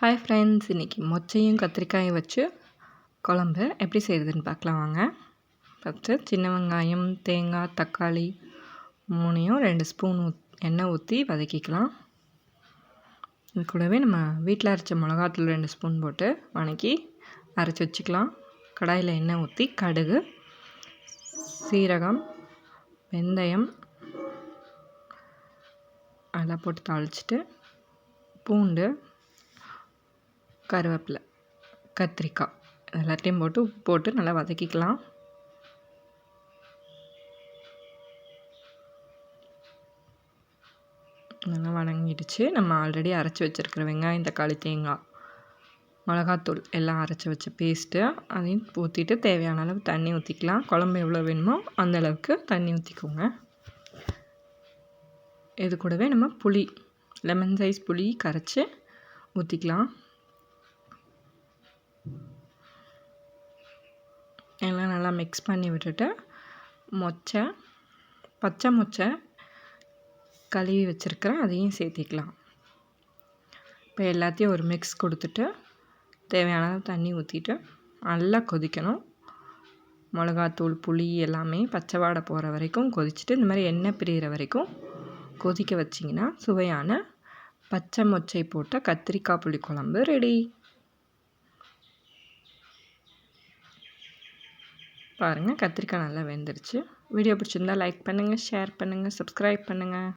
Hi friends இன்றைக்கி மொச்சையும் கத்திரிக்காயும் வச்சு குழம்பு எப்படி செய்கிறதுன்னு பார்க்கலாம் வாங்க. ஃபஸ்ட்டு சின்ன வெங்காயம் தேங்காய் தக்காளி மூணையும் ரெண்டு ஸ்பூன் ஊத் எண்ணெய் ஊற்றி வதக்கிக்கலாம். இது கூடவே நம்ம வீட்டில் அரைச்ச மிளகாத்தூள் ரெண்டு ஸ்பூன் போட்டு வணக்கி அரைச்சி வச்சுக்கலாம். கடாயில் எண்ணெய் ஊற்றி கடுகு சீரகம் வெந்தயம் அதெல்லாம் போட்டு தாளிச்சிட்டு பூண்டு கருவேப்பிலை கத்திரிக்காய் எல்லாத்தையும் போட்டு உப்பு போட்டு நல்லா வதக்கிக்கலாம். நல்லா வணங்கிடுச்சு. நம்ம ஆல்ரெடி அரைச்சி வச்சுருக்கிற வெங்காயம் தக்காளி தேங்காய் மிளகாத்தூள் எல்லாம் அரைச்சி வச்ச பேஸ்ட்டு அதையும் ஊற்றிட்டு தேவையான அளவு தண்ணி ஊற்றிக்கலாம் குழம்பு எவ்வளோ வேணுமோ அந்த அளவுக்கு தண்ணி ஊற்றிக்கோங்க இது கூடவே நம்ம புளி லெமன் சைஸ் புளி கரைச்சி ஊற்றிக்கலாம் எல்லாம் நல்லா மிக்ஸ் பண்ணி விட்டுட்டு மொச்சை பச்சை மொச்சை கழுவி வச்சுருக்கிறேன். அதையும் சேர்த்திக்கலாம். இப்போ எல்லாத்தையும் ஒரு மிக்ஸ் கொடுத்துட்டு தேவையான தண்ணி ஊற்றிட்டு நல்லா கொதிக்கணும். மிளகாத்தூள் புளி எல்லாமே பச்சை வாடை போகிற வரைக்கும் கொதிச்சுட்டு இந்த மாதிரி எண்ணெய் பிரிகிற வரைக்கும் கொதிக்க வச்சிங்கன்னா சுவையான பச்சை மொச்சை போட்ட கத்திரிக்காய் புளி குழம்பு ரெடி பாருங்கள் கத்திரிக்காய் நல்லா வெந்துருச்சு. வீடியோ பிடிச்சிருந்தா லைக் பண்ணுங்கள் ஷேர் பண்ணுங்கள் சப்ஸ்கிரைப் பண்ணுங்கள்